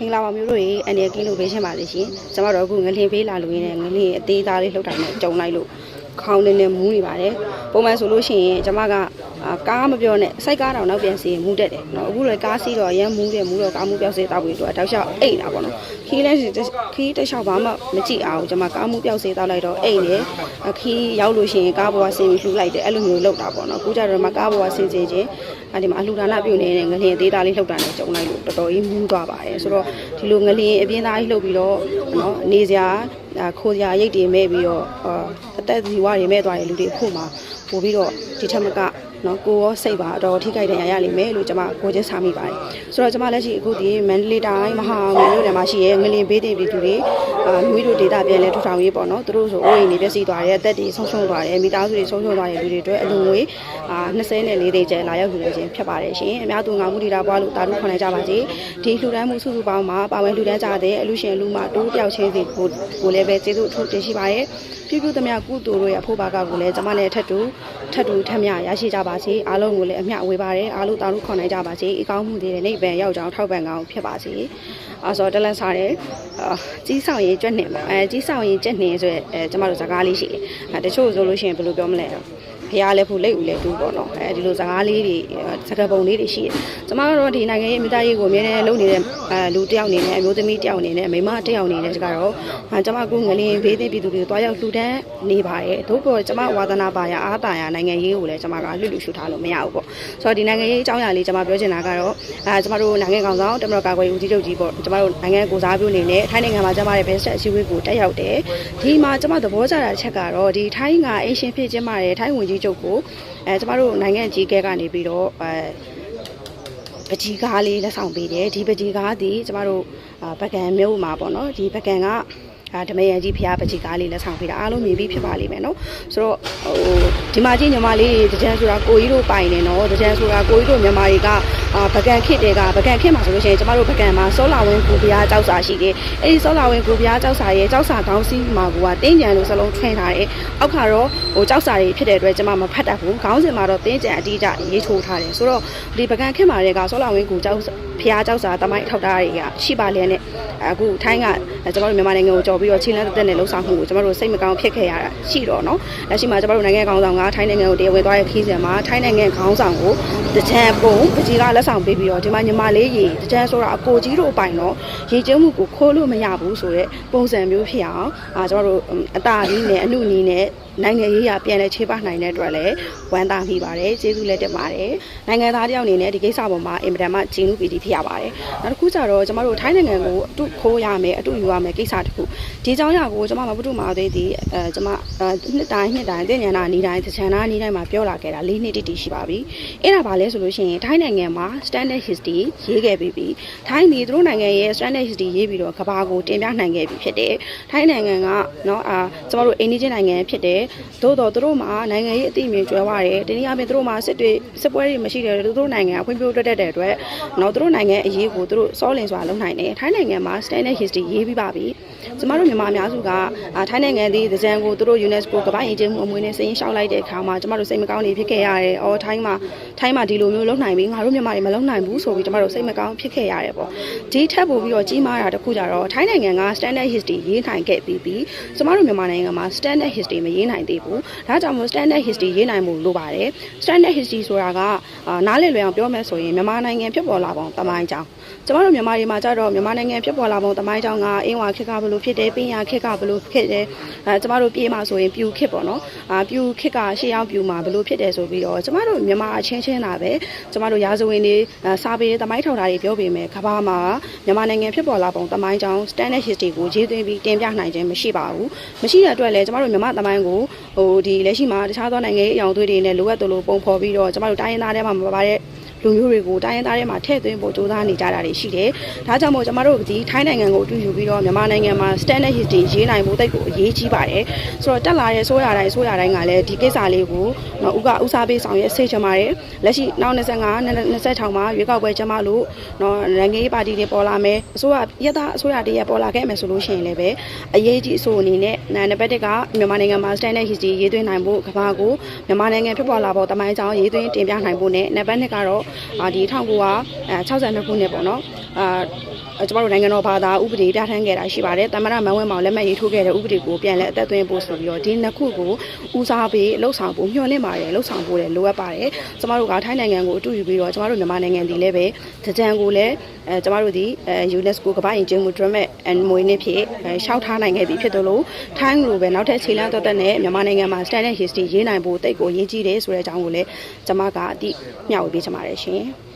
မင်္ဂလာပါမျိုးတို့ရေအနေကင်းလို့ပေးရှင်းပါလိမ့်ရှင်ကျွန်တော်တို့အခုငလင်ပေးလာလို့ရင်းနဲ့ငလင်အသေးသားလေးလှုပ်တာနဲ့ကြုံလိုက်လို့ခေါင်းနေနေမူးနေပါတယ်ပုံမှန်ဆိုလို့ရှိရင်ကျွန်မကအာကားမပြောနဲ့စိုက်ကားတော့နောက်ပြန်စီရင်မူးတက်တယ်နော်အခုလည်းကားစီးတော့ရမ်းမူးတယ်မူးတော့ကားမူးပြောက်စေတောက်ပြီးတော့တောက်လျှောက်အိတ်တာပေါ့နော်ခီးလဲခီးတလျှောက်ဘာမှမကြည့်အောင်ကျွန်မကားမူးပြောက်စေတောက်လိုက်တော့အိတ်တယ်ခီးရောက်လို့ရှိရင်ကားပေါ်ကဆင်းပြီးလှူလိုက်တယ်အဲ့လိုမျိုးလုပ်တာပေါ့နော်အခုကြတော့မှကားပေါ်ကဆင်းစေခြင်းအဲ့ဒီမှာအလှူဒါနပြုနေတဲ့ငလျင်သေးသားလေးလှုပ်တာနဲ့ကြုံလိုက်လို့တော်တော်ကြီးမူးသွားပါတယ်ဆိုတော့ဒီလိုငလျင်အပြင်းသားကြီးလှုပ်ပြီးတော့နော်နေစရာခိုးစရာရိတ်တွေမဲ့ပြီးတော့အသက်ဇီဝတွေမဲ့သွားတဲ့လူတွေအခုမှပို့ပြီးတော့ဒီထက်မက နော်ကိုရောစိတ်ပါတော့ထိခိုက်ဒဏ်ရာရလိမ့်မယ်လို့ကျွန်မကိုချင်းစားမိပါတယ်ဆိုတော့ကျွန်မလက်ရှိအခုဒီမန္တလေးတိုင်းမဟာမြို့နယ်မှာရှိရဲငလင်ဘေးတင်ပြည်သူတွေအာမိတို့ဒေတာပြန်လဲထူထောင်ရေးပေါ့နော်သူတို့ဆိုအိုးအိမ်တွေပျက်စီးသွားတယ်အသက်တွေဆုံးရှုံးသွားတယ်မိသားစုတွေဆုံးရှုံးသွားတဲ့လူတွေအတွက်အလုံငွေအာ24သိန်းကျဲလာရောက်ယူနေခြင်းဖြစ်ပါတယ်ရှင်အများသူငါမှုဒေတာပွားလို့တာတို့ခွန်နိုင်ကြပါစေဒီလှူဒန်းမှုစုစုပေါင်းမှာပါဝင်လှူဒန်းကြတဲ့အလူရှင်လူမတိုးတယောက်ချင်းစီကိုကိုလည်းပဲကျေးဇူးအထူးတင်ရှိပါရဲ့ပြုပြုသမျှကုသိုလ်တို့ရဲ့အဖို့ဘာကကိုလည်းကျွန်မနဲ့ထပ်တူထပ်တူထပ်မြရရှိကြပါစေအားလုံးကိုလည်းအမျှဝေပါတယ်အားလုံးတာတို့ခွန်နိုင်ကြပါစေအကောင်းမှုတွေနဲ့နိဗ္ဗာန်ရောက်ကြအောင်ထောက်ပံ့ကောင်းဖြစ်ပါစေအဲဆိုတော့တလန်စားတယ်အာကြီးဆောင်ရင်ကြွက်နေပါအဲကြီးဆောင်ရင်ကြက်နေဆိုရဲအဲကျွန်မတို့စကားလေးရှိတယ်အဲတချို့ဆိုလို့ရှိရင်ဘယ်လိုပြောမလဲ ဖះလည်းဖို့လိတ်ဦးလည်းတူပေါ့နော်အဲဒီလိုစကားလေးတွေစကားပုံလေးတွေရှိတယ်ကျမတို့ဒီနိုင်ငံရေးမိသားရေးကိုအများနဲ့လုပ်နေတဲ့အဲလူတစ်ယောက်အနေနဲ့အမျိုးသမီးတစ်ယောက်အနေနဲ့မိမတစ်ယောက်အနေနဲ့ကတော့အဲကျမကငလင်းဘေးသိပြည်သူတွေကိုတွားရောက်လှူဒန်းနေပါတယ်သို့ပေါ်ကျမဝါသနာပါရအားတာရနိုင်ငံရေးကိုလည်းကျမကလွတ်လွတ်ရှုထားလို့မရဘူးပေါ့ဆိုတော့ဒီနိုင်ငံရေးအကြောင်းအရာလေးကျမပြောချင်တာကတော့အဲကျမတို့နိုင်ငံကောင်ဆောင်တမတော်ကာကွယ်ဦးကြီးချုပ်ကြီးပေါ့ကျမတို့နိုင်ငံကိုစားပြုအနေနဲ့ထိုင်းနိုင်ငံမှာကျမရဲ့ဘက်ဆက်အစည်းအဝေးကိုတက်ရောက်တယ်ဒီမှာကျမသဘောကျတာတစ်ချက်ကတော့ဒီထိုင်းကအင်ရှင်ဖြစ်ခြင်းပါတယ်ထိုင်းဝင်ကြီးချုပ်ကိုအဲကျမတို့နိုင်ငံကြီးကဲကနေပြီးတော့အဲပကြီးကားလေးလက်ဆောင်ပေးတယ်ဒီပကြီးကားဒီကျမတို့အာပကံမြို့မှာပေါ့နော်ဒီပကံက အာဓမယန်ကြီးဖျားပကြီးကားလေးလက်ဆောင်ပေးတာအားလုံးမြင်ပြီးဖြစ်ပါလိမ့်မယ်နော်ဆိုတော့ဟိုဒီမှာကြီးညီမလေးတွေတကြံဆိုတာကိုကြီးတို့ပိုင်နေနော်တကြံဆိုတာကိုကြီးတို့မြန်မာတွေကအာပကံခစ်တဲ့ကပကံခစ်မှာဆိုလို့ရှိရင်ကျမတို့ပကံမှာစောလာဝင်းကိုပြားကြောက်စာရှိတယ်အဲ့ဒီစောလာဝင်းကိုပြားကြောက်စာရဲ့ကြောက်စာခေါင်းစည်းမှာကတင်းကြံလို့စလုံးထွင်ထားတယ်အောက်ခါတော့ဟိုကြောက်စာတွေဖြစ်တဲ့အတွက်ကျမမဖတ်တတ်ဘူးခေါင်းစဉ်မှာတော့တင်းကြံအတိအကျရေးထိုးထားတယ်ဆိုတော့ဒီပကံခစ်မှာတွေကစောလာဝင်းကိုကြောက်ဖျားကြောက်စာတမိုင်းထောက်ထားတွေကရှိပါလျက်နဲ့အခုထိုင်းကကျမတို့မြန်မာနိုင်ငံကိုကြော်ပြီးတော့ချင်းလန်းတက်တက်နဲ့လှုပ်ဆောင်မှုကိုကျမတို့စိတ်မကောင်းဖြစ်ခဲ့ရတာရှိတော့နော်လက်ရှိမှာကျမတို့နိုင်ငံခေါင်းဆောင်ကထိုင်းနိုင်ငံကိုတရားဝင်သွားတဲ့ခီးစဉ်မှာထိုင်းနိုင်ငံခေါင်းဆောင်ကိုတကြံပုံပကြီးကလက်ဆောင်ပေးပြီးတော့ဒီမှာညီမလေးရေတကြံဆိုတာအကိုကြီးတို့ပိုင်တော့ရေကျင်းမှုကိုခိုးလို့မရဘူးဆိုတော့ပုံစံမျိုးဖြစ်အောင်အာကျမတို့အတာကြီးနဲ့အနုနီးနဲ့ နိုင်ငံရေးရပြန်လဲခြေပနိုင်တဲ့အတွက်လည်းဝမ်းသာမိပါတယ်ကျေးဇူးလည်းတင်ပါတယ်နိုင်ငံသားတယောက်အနေနဲ့ဒီကိစ္စပေါ်မှာအင်မတန်မှဂျင်းလူပီတီဖြစ်ရပါတယ်နောက်တစ်ခုကျတော့ကျမတို့ထိုင်းနိုင်ငံကိုအတူခိုးရမယ်အတူယူရမယ်ကိစ္စတစ်ခုဒီเจ้าရကိုကျမမပုတုမာသေးသည်အဲကျမအဲနှစ်တိုင်းနှစ်တိုင်းတင်ညာနာနေတိုင်းသချန်နာနေတိုင်းမှာပြောလာခဲ့တာ၄နှစ်တိတိရှိပါပြီအဲ့ဒါဘာလဲဆိုလို့ရှိရင်ထိုင်းနိုင်ငံမှာ standard history ရေးခဲ့ပြီးပြီထိုင်းဒီသူတို့နိုင်ငံရဲ့ standard history ရေးပြီးတော့ကဘာကိုတင်ပြနိုင်ခဲ့ပြီဖြစ်တယ်ထိုင်းနိုင်ငံကเนาะအာကျမတို့အိန္ဒိချင်းနိုင်ငံဖြစ်တယ် သို့တော့သူတို့မှာနိုင်ငံရေးအသိအမြင်ကျွဲဝါတယ်တနည်းအားဖြင့်သူတို့မှာစစ်တွေစစ်ပွဲတွေမရှိတဲ့သူတို့နိုင်ငံကဖွံ့ဖြိုးတိုးတက်တဲ့အတွက်နော်သူတို့နိုင်ငံအရေးကိုသူတို့စောလင်စွာလုပ်နိုင်တယ်ထိုင်းနိုင်ငံမှာ standard history ရေးပြီးပါပြီကျမတို့မြန်မာအများစုကထိုင်းနိုင်ငံဒီဒဇန်ကိုသူတို့ UNESCO ကမ္ဘာ့အင်ဂျင်မှုအမွေနဲ့စာရင်းလျှောက်လိုက်တဲ့အခါမှာကျမတို့စိတ်မကောင်းနေဖြစ်ခဲ့ရတယ်။အော်ထိုင်းမှာထိုင်းမှာဒီလိုမျိုးလုပ်နိုင်ပြီငါတို့မြန်မာတွေမလုပ်နိုင်ဘူးဆိုပြီးကျမတို့စိတ်မကောင်းဖြစ်ခဲ့ရတယ်ပေါ့။ဒီထက်ပိုပြီးတော့ကြီးမားတာတခုကြတော့ထိုင်းနိုင်ငံက standard history ရေးနိုင်ခဲ့ပြီးပြီ။ကျမတို့မြန်မာနိုင်ငံမှာ standard history မရေးနိုင်သေးဘူး။ဒါကြောင့်မို့ standard history ရေးနိုင်မှုလိုပါတယ်။ standard history ဆိုတာကအာနားလည်လွယ်အောင်ပြောမယ်ဆိုရင်မြန်မာနိုင်ငံဖြစ်ပေါ်လာပုံတမိုင်းကြောင်းကျမတို့မြန်မာပြည်မှာကြတော့မြန်မာနိုင်ငံဖြစ်ပေါ်လာပုံတမိုင်းကြောင်းကအင်းဝါခက်ကဘလို့ဖြစ်တယ်ပင်ရခက်ကဘလို့ဖြစ်တယ်အဲကျမတို့ပြေးမှာဆိုရင်ပြူခက်ပေါ့နော်အာပြူခက်ကရှေ့အောင်ပြူမှာဘလို့ဖြစ်တယ်ဆိုပြီးတော့ကျမတို့မြန်မာအချင်းချင်းတာပဲကျမတို့ရာဇဝင်တွေစာပေတမိုင်းထောင်တာတွေပြောပေမဲ့ကဘာမှာမြန်မာနိုင်ငံဖြစ်ပေါ်လာပုံတမိုင်းကြောင်း standard history ကိုရေးသွင်းပြီးတင်ပြနိုင်ခြင်းမရှိပါဘူးမရှိတဲ့အတွက်လည်းကျမတို့မြန်မာတမိုင်းကိုဟိုဒီလက်ရှိမှာတခြားသောနိုင်ငံရေးအယောင်သွေးတွေနဲ့လိုအပ်သလိုပုံဖော်ပြီးတော့ကျမတို့တိုင်းရင်းသားတွေမှာမပါတဲ့ လူမျိုးတွေကိုတိုင်းရင်းသားတွေမှာထည့်သွင်းဖို့ကြိုးစားနေကြတာတွေရှိတယ်။ဒါကြောင့်မို့ကျမတို့ဒီထိုင်းနိုင်ငံကိုအတူယူပြီးတော့မြန်မာနိုင်ငံမှာ standard history ရေးနိုင်ဖို့တိတ်ကိုအရေးကြီးပါတယ်။ဆိုတော့တက်လာတဲ့ဆိုးရတိုင်းဆိုးရတိုင်းကလည်းဒီကိစ္စလေးကိုနော်ဥကဥစားပေးဆောင်ရွက်ဆေးချင်ပါတယ်။လက်ရှိနောက်25 26မှာရွေးကောက်ပွဲကျမလို့နော်နိုင်ငံရေးပါတီတွေပေါ်လာမယ်။အစိုးရရသအစိုးရတည်းရပေါ်လာခဲ့မယ်ဆိုလို့ရှိရင်လည်းပဲအရေးကြီးအဆိုအနေနဲ့နံပါတ်1ကမြန်မာနိုင်ငံမှာ standard history ရေးသွင်းနိုင်ဖို့ကဘာကိုမြန်မာနိုင်ငံဖြစ်ပေါ်လာဖို့တမိုင်းကြောင်းရေးသွင်းတင်ပြနိုင်ဖို့နဲ့နံပါတ်2ကတော့အာဒီ1962ခုနှစ်ပေါ့နော်အာကျမတို့နိုင်ငံတော်ဘာသာဥပဒေပြဋ္ဌာန်းခဲ့တာရှိပါတယ်။တမရမန်ဝဲမောင်လက်မှတ်ရေးထိုးခဲ့တဲ့ဥပဒေကိုပြန်လည်အသက်သွင်းဖို့ဆိုပြီးတော့ဒီနှစ်ခုကိုဦးစားပေးလှုပ်ဆောင်ဖို့ညှော်လင့်ပါတယ်လှုပ်ဆောင်ဖို့လည်းလိုအပ်ပါတယ်။ကျမတို့ကထိုင်းနိုင်ငံကိုအတူယူပြီးတော့ကျမတို့မြန်မာနိုင်ငံဒီလည်းပဲကြံကိုလည်းအဲကျမတို့ဒီအဲ UNESCO ကမ္ဘာ့ယဉ်ကျေးမှုဒရမတ်အန် မွေနေ့ဖြစ်အဲရှောက်ထားနိုင်ခဲ့ပြီဖြစ်တယ်လို့ထိုင်းလိုပဲနောက်ထပ်ခြေလမ်းတော်တက်နဲ့မြန်မာနိုင်ငံမှာ standard history ရေးနိုင်ဖို့တိတ်ကိုရည်ကြီးတယ်ဆိုတဲ့အကြောင်းကိုလည်းကျမကအတိမျှဝေပေးချင်ပါတယ်ရှင်။